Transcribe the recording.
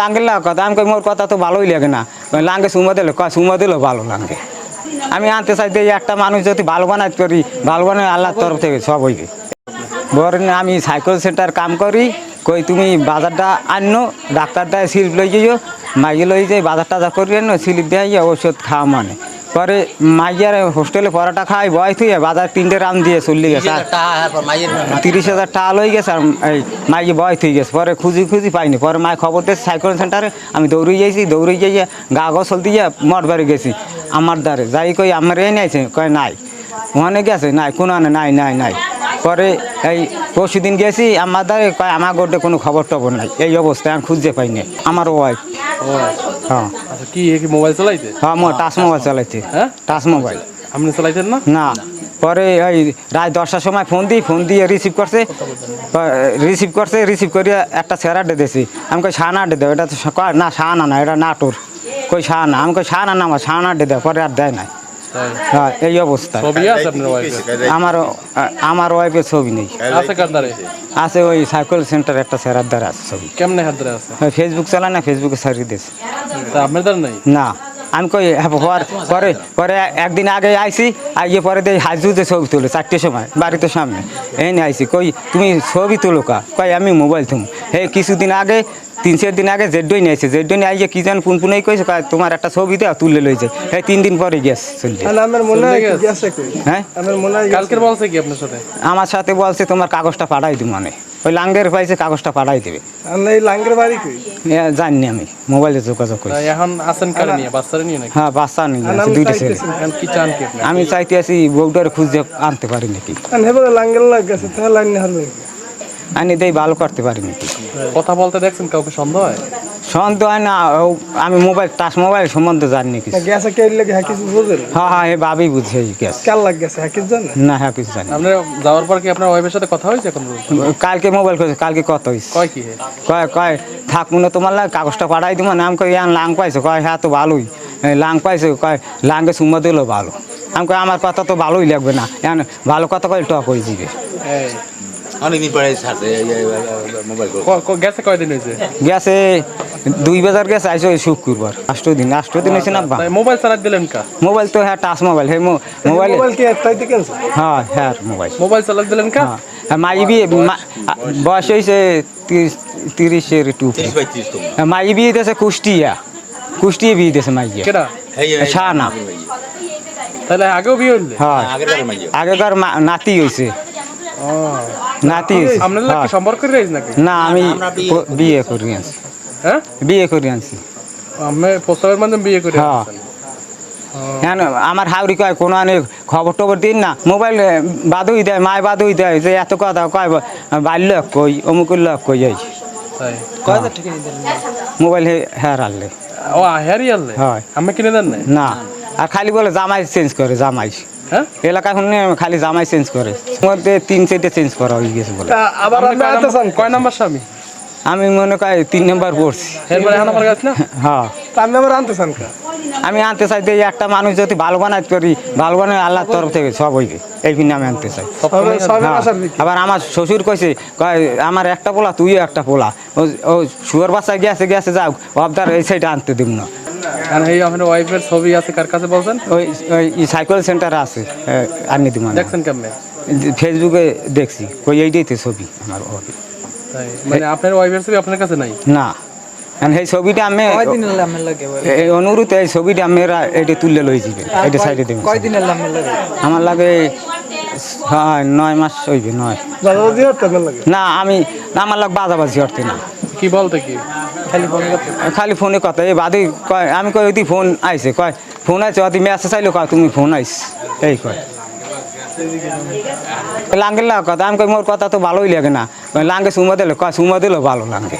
লাঙ্গের না কথা, আমি মোর কথা তো ভালোই লাগে না। লাঙ্গে সুমা দিলে সুমা দিলেও ভালো লাঙ্গে। আমি আনতে চাইতে একটা মানুষ যদি ভালো বানাইতে পারি, ভালো বানাই আল্লাহর তরফ থেকে সব হইবে। বরেন আমি সাইকেল সেন্টার কাম করি, কই তুমি বাজারটা আনো ডাক্তারটা স্লিপ লই যাইও মাইকে লই যাই বাজার টাজার করি আনো স্লিপ দিয়ে ওষুধ খাওয়া মানে। পরে মাইয়ার হোস্টেলে পরোটা খাই বয় থুই বাজার তিনটে রাম দিয়ে চললি গেছে। আর তিরিশ হাজার টাকা লই গেছে আর এই মাইয়ে বয় থুই গেছে। পরে খুঁজি খুঁজি পাইনি। পরে মায় খবর দিয়েছে সাইকেল সেন্টারে আমি দৌড়ে যাইছি দৌড়ে যাইয়া গা গসল দিয়ে মঠ বাড়ি গেছি। আমার দ্বারে যাই কই আমার এই নাইছে? কয় নাই। ওখানে গেছে নাই কোনো নাই নাই নাই। পরে এই পরশু দিন গেছি আমার দ্বারে কয় আমার গোটে কোনো খবর টবর নাই। এই অবস্থায় আমি খুঁজে পাইনি আমার ওয়াইফ হ্যাঁ। আচ্ছা কি কি মোবাইল চালাইতে হ্যাঁ আমার টাচ মোবাইল চালাইছে। হ্যাঁ? টাচ মোবাইল আপনি চালাইতেন না? না। পরে ওই রাত দশটার সময় ফোন দিই ফোন দিয়ে রিসিভ করছে। রিসিভ করছে রিসিভ করিয়া একটা সেরা ডে দিয়েছি। আমি কই শাহানা ডে দেবো এটা তো না শাহানা না এটা নাটোর। কই শাহানা আমি কই শাহানা না আমার শাহানা ডে দেয় পরে আর দেয় না তাই হ্যাঁ এই অবস্থা। ছবি আছে আপনার ওয়াইফের আমার আমার ওয়াইফের ছবি নেই। আছে ওই সাইকেল সেন্টার একটা সেরার দ্বারা আছে ছবি। কেমনে হাত আছে? ফেসবুক চালায় না ফেসবুকে সারিয়ে দিয়েছে। আপনার দ্বারা নাই? না আমি কই হ্যাঁ, পরে পরে একদিন আগে আইসি আগে পরে দেই হাজুতে ছবি তুলে চারটের সময় বাড়িতে সামনে। এই নিয়ে আইসি কই তুমি ছবি তুলো কা? কই আমি মোবাইল থুম। হে কিছুদিন আগে তিন চার দিন আগে জেড্ডই নিয়ে আসছে জেড্ডই নিয়ে আইয়ে কি জান পুনেই কইছে তোমার একটা ছবি দেওয়া তুলে লইছে। এই তিন দিন পরে গেছ। চললে আমার মনে হয়? গেছে? হ্যাঁ? আমার মনে হয় কালকের বলছে কি আপনার সাথে? আমার সাথে বলছে তোমার কাগজটা পাঠাই দিব মানে। ওই লাঙ্গের পাইছে কাগজটা পাঠাই দেবে। এই লাঙ্গের বাড়ি কই? জানিনি আমি মোবাইলে যোগাযোগ করি। এখন আছেন কারে নিয়ে বাচ্চারা নিয়ে নাকি? হ্যাঁ বাচ্চা নিয়ে আছে আমি দুইটা ছেলে। কি চান কি আমি চাইতে আছি বউটার খুঁজে আনতে পারি নাকি। লাঙ্গের লাগ গেছে তাহলে লাইন হারবে আনি দেই ভালো করতে পারি নাকি কথা বলতে দেখছেন কাউকে সন্দেহ হয়? সন্দেহ হয় না আমি মোবাইল টাচ মোবাইল সম্বন্ধে জানি কিছু। গেছে কে লাগে হ্যাঁ কিছু বুঝে? না হ্যাঁ হ্যাঁ এ ভাবি বুঝে গেছে। কাল লাগ গেছে হ্যাঁ কিছু জানে? না হ্যাঁ কিছু জানি না। আপনার যাওয়ার পর কি আপনার ওয়াইফের সাথে কথা হয়েছে এখন কালকে মোবাইল করেছে কালকে কত হয়েছে। কয় কি কয় কয় থাক মনে তোমার লাগে কাগজটা পাঠাই দিব না। আমি কই ইয়ান লাং পাইছো? কয় হ্যাঁ তো ভালোই। লাং পাইছো? কয় লাঙ্গে সুম্মা দিলো ভালো। আমি কই আমার কথা তো ভালোই লাগবে না। এখন ভালো কথা কই টক হয়ে যাবে। এই, অনেকদিন পরে ছাড়ছে এই- এই- এই- মোবাইল করে। ক- ক- গেছে কয়দিন হয়েছে? গেছে দুই বাজার গেছে আইসো এই শুক্রবার আষ্ট দিন আষ্ট দিন হয়েছে না বা তাই মোবাইল চালাই দিলেন কা? মোবাইল তো হ্যাঁ টাচ মোবাইল হে মো- মোবাইল মোবাইল কি একটাই দিকে আছে হ্যাঁ হ্যাঁ মোবাইল মোবাইল চালাই দিলেন কা? হ্যাঁ মাই বিয়ে মা- বয়স হয়েছে তিরিশ তিরিশের টু তিরিশ পঁয়ত্রিশ তো। মাই বিয়ে দিয়েছে কুষ্টিয়া। কুষ্টিয়া বিয়ে দিয়েছে মাইয়া কেডা? এই- এই- শাহানা। তাহলে আগেও বিয়ে হইলে? হ্যাঁ। আগের বারে মাইয়া। আগেকার মা- নাতি হয়েছে নাতি আপনার লাগে হ্যাঁ। সম্পর্ক রয়েছে নাকি? না আমি বিয়ে করে। আনছি হ্যাঁ? বিয়ে করে আনছি আমি প্রস্তাবের মাধ্যমে বিয়ে করে হ্যাঁ। হ্যাঁ। না, আমার হাউরি কয় কোনো আনে খবর টবর দিন না। মোবাইল বাদুই দেয় মায় বাদুই দেয় যে এত কথা কয় বাল্য কই অমুক লোক কই যাই তাই? মোবাইল হে হ্যাঁ রাখলে ও হেয়ারি আনলে? হয়। আমি কিনে দেন না। আর খালি বলে জামাই চেঞ্জ করে জামাই। হ্যাঁ? এলাকা শুনে খালি জামাই চেঞ্জ করে। মধ্যে তিন চারটে চেঞ্জ করা হয়ে গেছে বলে। আবার আপনি আপনি কয় আনতে চান? কয় নাম্বার স্বামী? আমি মনে করি তিন নম্বর পড়ছি। এখন হ্যাঁ। আপনি আবার আনতে চান আমি আনতে চাই যে একটা মানুষ যদি ভালো বানাইতে পারি ভালো বানাই আল্লাহর তরফ থেকে সব হইবে। এই জন্য আমি আনতে চাই। হ্যাঁ। আবার আমার শ্বশুর কইছে কয় আমার একটা পোলা তুইও একটা পোলা। ও- ও শুয়ার বাচ্চা গেছে গেছে যাও। অবদার এই সাইডে আনতে দিব না। আর এই আপনার ওয়াইফের ছবি আছে কার কাছে বলছেন? ওই ওই সাইকেল সেন্টার আছে এ, আনি দিব না দেখছেন কেমনে? ফেসবুকে দেখছি কই এইটাই তো ছবি আমার। তাই মানে আপনার ওয়াইফের ছবি আপনার কাছে নাই? না এখন সেই ছবিটা আমি এই অনুরোধ এই ছবিটা আমরা এটা তুললে লই যাবে এটা সাইডে দেবেন। আমার লাগে হ্যাঁ নয় মাস হইবে নয়। লাগে? না আমি না, আমার লাগ বাজাবাজি করতে না। কি বলতে কি? খালি ফোনে কথা এই বাদে কয়, আমি কই ওদি ফোন আইসে কয়, ফোন আইছে অতি মেসেজ চাইলো কয়, তুমি ফোন আইস, এই কয়। লাঙ্গের লাগ কথা, আমি কই মোর কথা তো ভালোই লাগে না। লাঙ্গে সুমা দিলে, কয়, সুমা দিলে, ভালো লাগে